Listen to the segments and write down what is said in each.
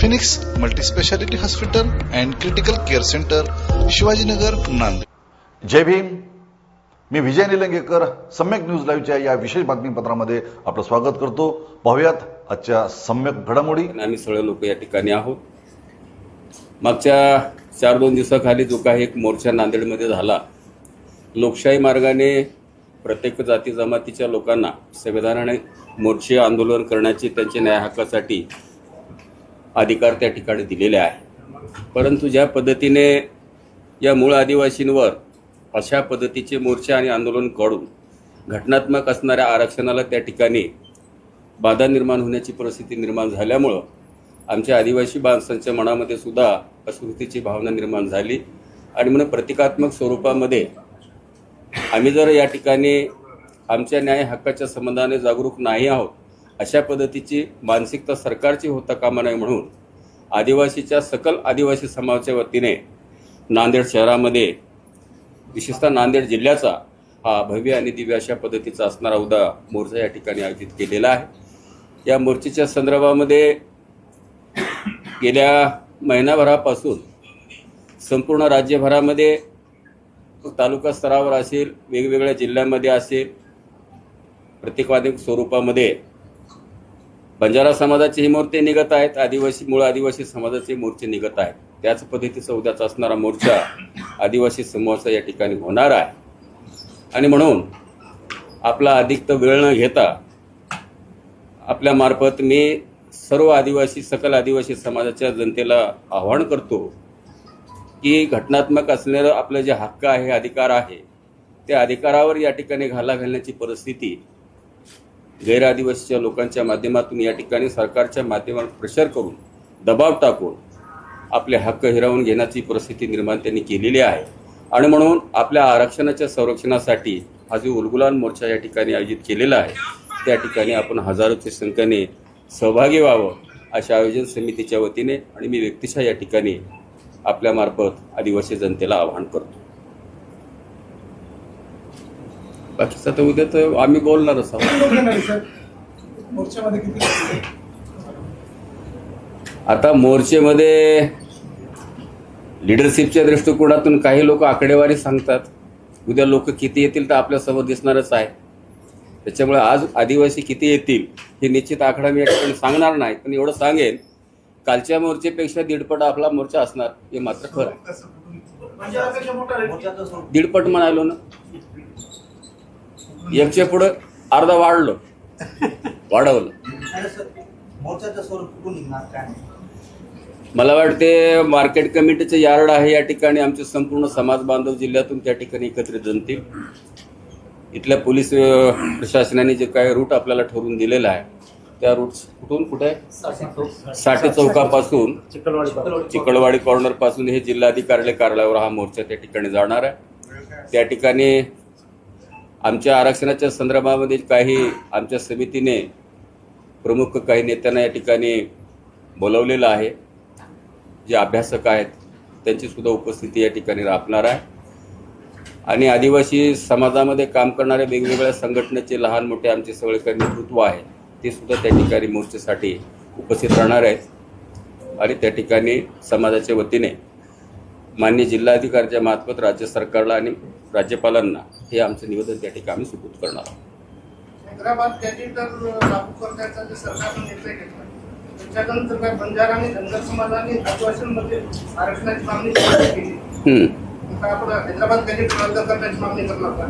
Phoenix multispeciality hospital and critical care centre Shivajinagar Nanded. जय भीम. मी Vijay Nilangekar Samyak news लाईव्हच्या या विशेष बातमीपत्रामध्ये आपलं स्वागत करतो. पाहुयात आजच्या सम्यक घडामोडी. आणि आम्ही सगळे लोक या ठिकाणी आहोत. मागच्या चार दोन दिवसाखाली जो काही एक मोर्चा नांदेडमध्ये झाला लोकशाही मार्गाने प्रत्येक जाती जमातीच्या लोकांना संविधानाने मोर्चे आंदोलन करण्याची त्यांच्या न्याय हक्कासाठी अधिकार त्या ठिकाणी दिलेले आहे. परंतु ज्या पद्धतीने या मूळ आदिवासींवर अशा पद्धतीचे मोर्चे आणि आंदोलन काढून घटनात्मक असणाऱ्या आरक्षणाला त्या ठिकाणी बाधा निर्माण होण्याची परिस्थिती निर्माण झाल्यामुळं आमच्या आदिवासी माणसांच्या मनामध्ये सुद्धा अस्मृतीची भावना निर्माण झाली आणि म्हणून प्रतिकात्मक स्वरूपामध्ये आम्ही जर या ठिकाणी आमच्या न्याय हक्काच्या संबंधाने जागरूक नाही आहोत अशा पद्धतीची मानसिकता सरकारची होता कामा नये म्हणून आदिवासीच्या सकल आदिवासी समाजाच्या वतीने नांदेड शहरामध्ये विशेषतः नांदेड जिल्ह्याचा हा भव्य आणि दिव्य अशा पद्धतीचा असणारा उदा मोर्चा या ठिकाणी आयोजित केलेला आहे. या मोर्चेच्या संदर्भामध्ये गेल्या महिनाभरापासून संपूर्ण राज्यभरामध्ये तालुका स्तरावर असेल वेगवेगळ्या जिल्ह्यांमध्ये असेल प्रतिकात्मक स्वरूपामध्ये. बंजारा समाजाचे हे मोर्चे निघत आहेत आदिवासी मूळ आदिवासी समाजाचे मोर्चे निघत आहेत. त्याच पद्धतीचा उद्याचा असणारा मोर्चा आदिवासी समूहाचा या ठिकाणी होणार आहे. आणि म्हणून आपला अधिक वेळ न घेता आपल्यामार्फत मी सर्व आदिवासी सकल आदिवासी समाजाच्या जनतेला आवाहन करतो की घटनात्मक असलेलं आपलं जे हक्क आहे अधिकार आहे त्या अधिकारावर या ठिकाणी घाला घालण्याची परिस्थिती गैर आदिवासीच्या लोकांच्या माध्यमातून या ठिकाणी सरकारच्या माध्यमातून प्रेशर करून दबाव टाकून आपले हक्क हिरावून घेण्याची परिस्थिती निर्माण त्यांनी केलेली आहे. आणि म्हणून आपल्या आरक्षणाच्या संरक्षणासाठी हा जो उलगुलान मोर्चा या ठिकाणी आयोजित केलेला आहे त्या ठिकाणी आपण हजारोच्या संख्येने सहभागी व्हावं अशा आयोजन समितीच्या वतीने आणि मी व्यक्तिशः या ठिकाणी आपल्यामार्फत आदिवासी जनतेला आवाहन करतो. बाकीचं तर उद्या तर आम्ही बोलणारच आहोत आता मोर्चेमध्ये लिडरशिपच्या दृष्टिकोनातून काही लोक आकडेवारी सांगतात. उद्या लोक किती येतील तर आपल्यासमोर दिसणारच आहे. त्याच्यामुळे आज आदिवासी किती येतील हे निश्चित आकडा मी या ठिकाणी सांगणार नाही पण एवढं सांगेन कालच्या मोर्चेपेक्षा दीडपट आपला मोर्चा असणार हे मात्र खरं आहे. आहे. दीडपट म्हणालो ना. एकच्या पुढं अर्धा वाढलं. वाढवलं. मला वाटते मार्केट कमिटीचं यार्ड आहे या ठिकाणी आमचे संपूर्ण समाज बांधव जिल्ह्यातून त्या ठिकाणी एकत्रित जमतील. इथल्या पोलीस प्रशासनाने जे काय रूट आपल्याला ठरवून दिलेला आहे त्या रूट कुठून? कुठे? साठे चौकापासून चिकलवाडी कॉर्नरपासून. हे जिल्हाधिकारी कार्यालयावर हा मोर्चा त्या ठिकाणी जाणार आहे. त्या ठिकाणी आमच्या आरक्षणाच्या संदर्भामध्ये काही आमच्या समितीने प्रमुख काही नेत्यांना या ठिकाणी बोलवलेलं आहे. जे अभ्यासक आहेत त्यांची सुद्धा उपस्थिती या ठिकाणी राखणार आहे. आणि आदिवासी समाजामध्ये काम करणाऱ्या वेगवेगळ्या संघटनेचे लहान मोठे आमचे सगळे काही नेतृत्व आहे. ते सुद्धा त्या ठिकाणी मोर्चेसाठी उपस्थित राहणार आहेत आणि त्या ठिकाणी समाजाच्या वतीने मान्य जिल्हाधिकाऱ्याच्या मार्फत राज्य सरकारला आणि राज्यपालांना हे आमचं निवेदन त्या ठिकाणी आम्ही सुपूत करणार आहोत. हैदराबाद गॅजेटर लागू करण्याचा जे सरकारने निर्णय घेतला त्याच्यानंतर काय बंजारा आणि धनगर समाजाने आदिवासींमध्ये आरक्षणाची मागणी केली. हम्म. आता आपण हैदराबाद गॅजेट रद्द करण्याची मागणी करणार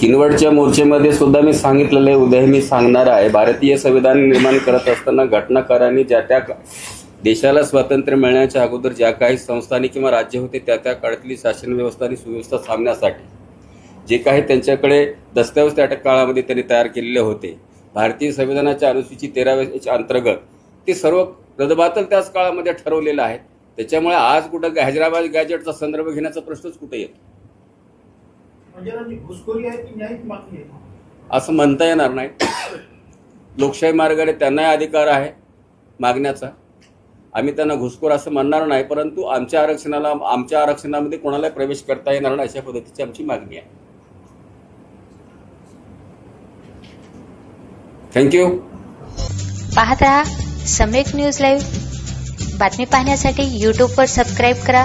किनवटच्या मोर्चेमध्ये सुद्धा मी सांगितलेलं आहे उद्या मी सांगणार आहे. भारतीय संविधान निर्माण करत असताना घटनाकारांनी ज्या त्या देशाला स्वातंत्र्य मिळण्याच्या अगोदर ज्या काही संस्थांनी किंवा राज्य होते त्या त्या काळातली शासन व्यवस्था आणि सुव्यवस्था थांबण्यासाठी जे काही त्यांच्याकडे दस्तऐवज त्या काळामध्ये त्यांनी तयार केलेले होते. भारतीय संविधानाच्या अनुसूची तेराव्याच्या अंतर्गत ते सर्व रदबातल त्याच काळामध्ये ठरवलेलं आहे. त्याच्यामुळे आज कुठं हैदराबाद गॅजेटचा संदर्भ घेण्याचा प्रश्नच कुठे येतो बंजारांची घुसखोरी आहे की न्यायिक मागणी आहे असं म्हणता येणार नाही. लोकशाही मार्गाने त्यांनाही अधिकार आहे मागण्याचा. आम्ही त्यांना घुसखोर असं म्हणणार नाही परंतु आमच्या आरक्षणाला आमच्या आरक्षणामध्ये कोणाला प्रवेश करता येणार नाही अशा पद्धतीची आमची मागणी आहे. थँक्यू पाहत रहा सम्यक न्यूज लाईव्ह. बातमी पाहण्यासाठी यूट्यूबवर सबस्क्राईब करा.